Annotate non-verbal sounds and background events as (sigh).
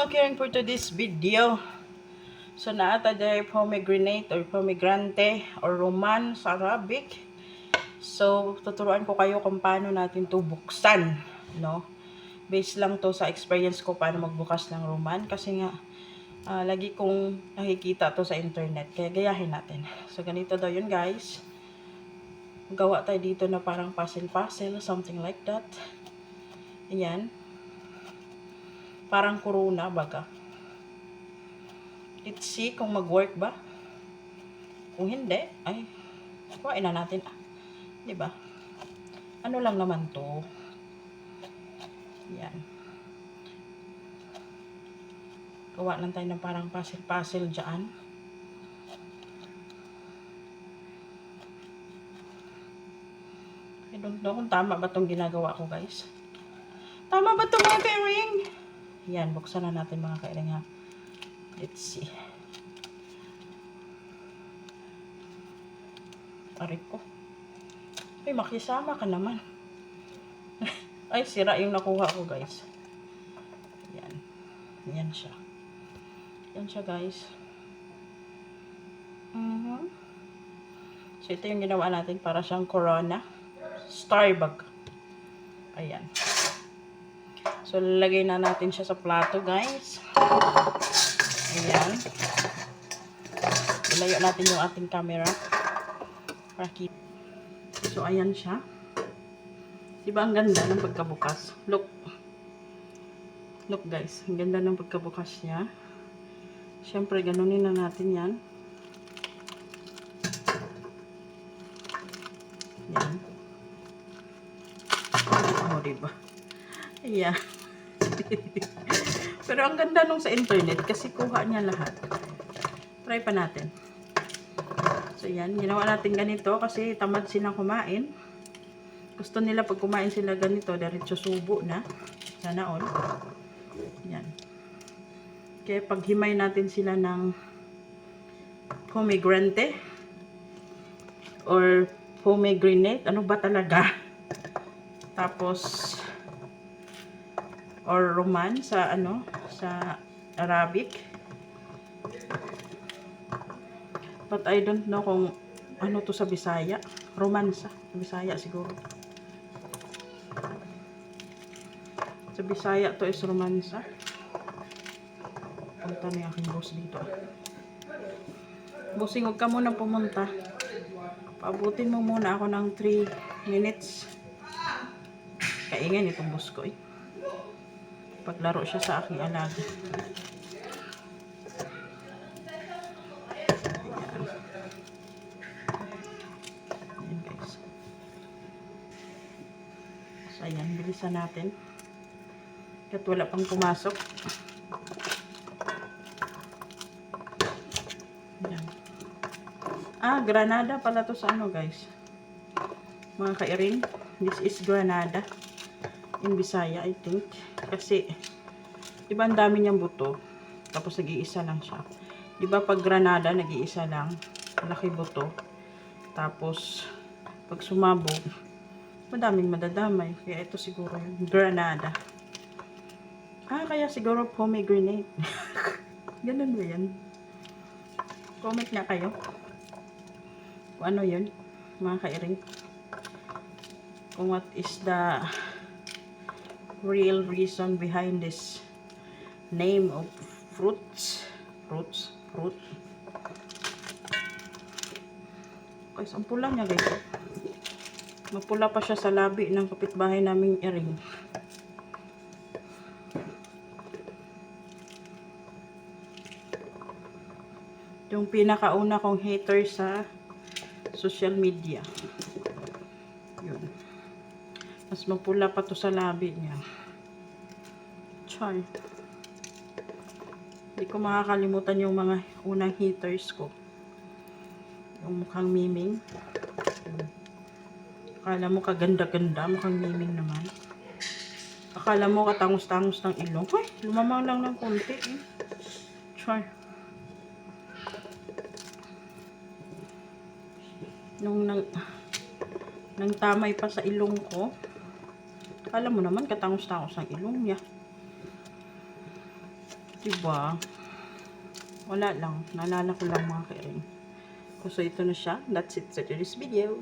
mga caring for today's video. So, naata dahil pomegranate or pomegranate or roman sa Arabic. So, tuturuan ko kayo kung paano natin to buksan. No? Based lang to sa experience ko paano magbukas ng roman. Kasi nga, ah, lagi kong nakikita to sa internet. Kaya gayahin natin. So, ganito daw yun guys. Gawa tayo dito na parang puzzle-puzzle, something like that. Ayan. Parang corona baga. Let's see kung mag-work ba. Kung hindi, ay, kuhain na natin. Ah. Di ba? Ano lang naman to. Yan. Gawa lang tayo ng parang puzzle-puzzle dyan. I don't know kung tama ba tong ginagawa ko, guys. Tama ba itong mga kairing? Yan, buksan na natin mga kairing ha. Let's see. Aray ko. Ay, makisama ka naman. (laughs) Ay, sira yung nakuha ko, guys. Yan. Yan siya. Yan siya, guys. Mhm. So, ito yung ginawa natin para siyang corona. Starbug. Ayan. So, lalagay na natin siya sa plato, guys. Ayan. Ilayo natin yung ating camera. Para kita. So, ayan siya. Diba ang ganda ng pagkabukas? Look. Look, guys. Ang ganda ng pagkabukas niya. Siyempre, ganunin na natin yan. Yan. Oh, diba? Ayan. (laughs) Pero ang ganda nung sa internet kasi kuha niya lahat. Try pa natin. So yan, ginawa natin ganito kasi tamad silang kumain. Gusto nila pag kumain sila ganito, diretso subo na. Sana all. Yan. Kaya paghimay natin sila ng pomegranate or pomegranate, ano ba talaga? Tapos or roman sa ano sa Arabic. But I don't know kung ano to sa Bisaya. Romansa sa Bisaya siguro. Sa Bisaya to is romansa punta na aking boss dito. Bossing huwag ka muna pumunta. Paabutin mo muna ako ng 3 minutes. Kaingay nitong boss ko eh paglaro siya sa aking alaga. So ayan, bilisan natin. Kat wala pang pumasok. Ayan. Ah, granada pala to sa ano guys. Mga kairing. This is granada. In Bisaya, I think. Kasi, di ba ang dami niyang buto? Tapos nag-iisa lang siya. Di ba pag granada, nag-iisa lang. Malaki buto. Tapos, pag sumabog, madaming madadamay. Kaya ito siguro yung granada. Ah, kaya siguro pomegranate. (laughs) Ganun ba yan? Comment nga kayo. Kung ano yun, mga kairing. Kung what is the real reason behind this name of fruits fruits fruit. Guys ang pula niya guys? Mapula pa siya sa labi ng kapitbahay naming iring yung pinakauna kong hater sa social media. Yun mas mapula pa to sa labi niya. Char. Hindi ko makakalimutan yung mga unang haters ko. Yung mukhang miming. Akala mo kaganda-ganda, mukhang miming naman. Akala mo katangos-tangos ng ilong. Ay, lumamang lang ng konti eh. Char. Nung nang, nang tamay pa sa ilong ko, Alam mo naman, katangos-tangos ang ilong niya. Diba? Wala lang. Naalala ko lang mga kairing. So, ito na siya. That's it sa today's video.